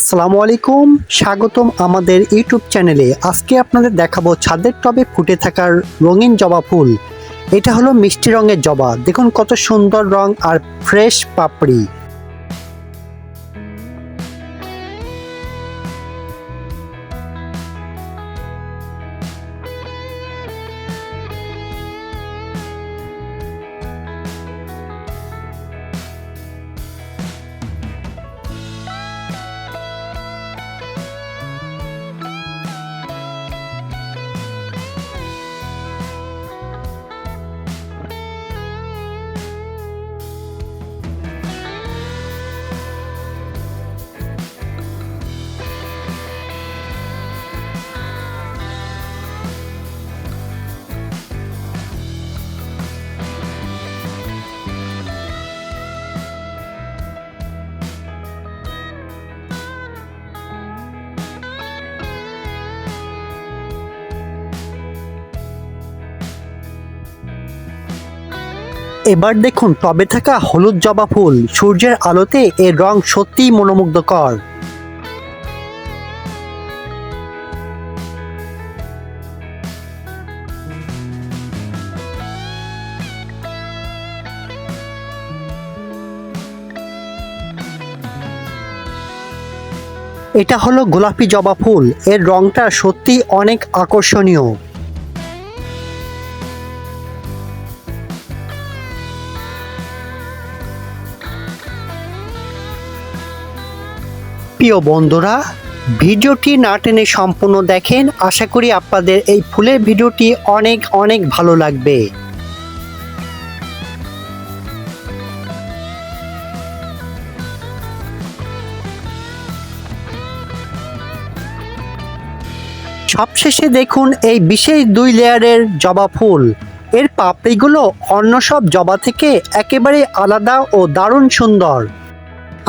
আসসালামু আলাইকুম, স্বাগতম আমাদের ইউটিউব চ্যানেলে। আজকে আপনাদের দেখাবো ছাদের টবে ফুটে থাকার রঙিন জবা ফুল। এটা হলো মিষ্টি রঙের জবা। দেখুন কত সুন্দর রং আর ফ্রেশ পাপড়ি। এবার দেখুন, টবে থাকা হলুদ জবা ফুল সূর্যের আলোতে এর রং সত্যিই মনোমুগ্ধকর। এটা হলো গোলাপি জবা ফুল। এর রংটা সত্যি অনেক আকর্ষণীয়। প্রিয় বন্ধুরা, ভিডিওটি না টেনে সম্পূর্ণ দেখেন। আশা করি আপনাদের এই ফুলের ভিডিওটি অনেক অনেক ভালো লাগবে। সবশেষে দেখুন এই বিশেষ দুই লেয়ারের জবা ফুল। এর পাপড়িগুলো অন্য সব জবা থেকে একেবারে আলাদা ও দারুণ সুন্দর।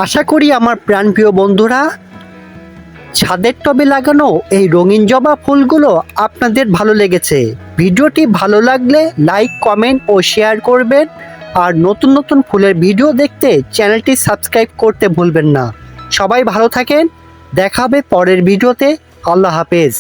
আশা করি আমার প্রাণপ্রিয় বন্ধুরা, ছাদের টবে লাগানো এই রঙিন জবা ফুলগুলো আপনাদের ভালো লেগেছে। ভিডিওটি ভালো লাগলে লাইক, কমেন্ট ও শেয়ার করবেন। আর নতুন নতুন ফুলের ভিডিও দেখতে চ্যানেলটি সাবস্ক্রাইব করতে ভুলবেন না। সবাই ভালো থাকেন, দেখা হবে পরের ভিডিওতে। আল্লাহ হাফেজ।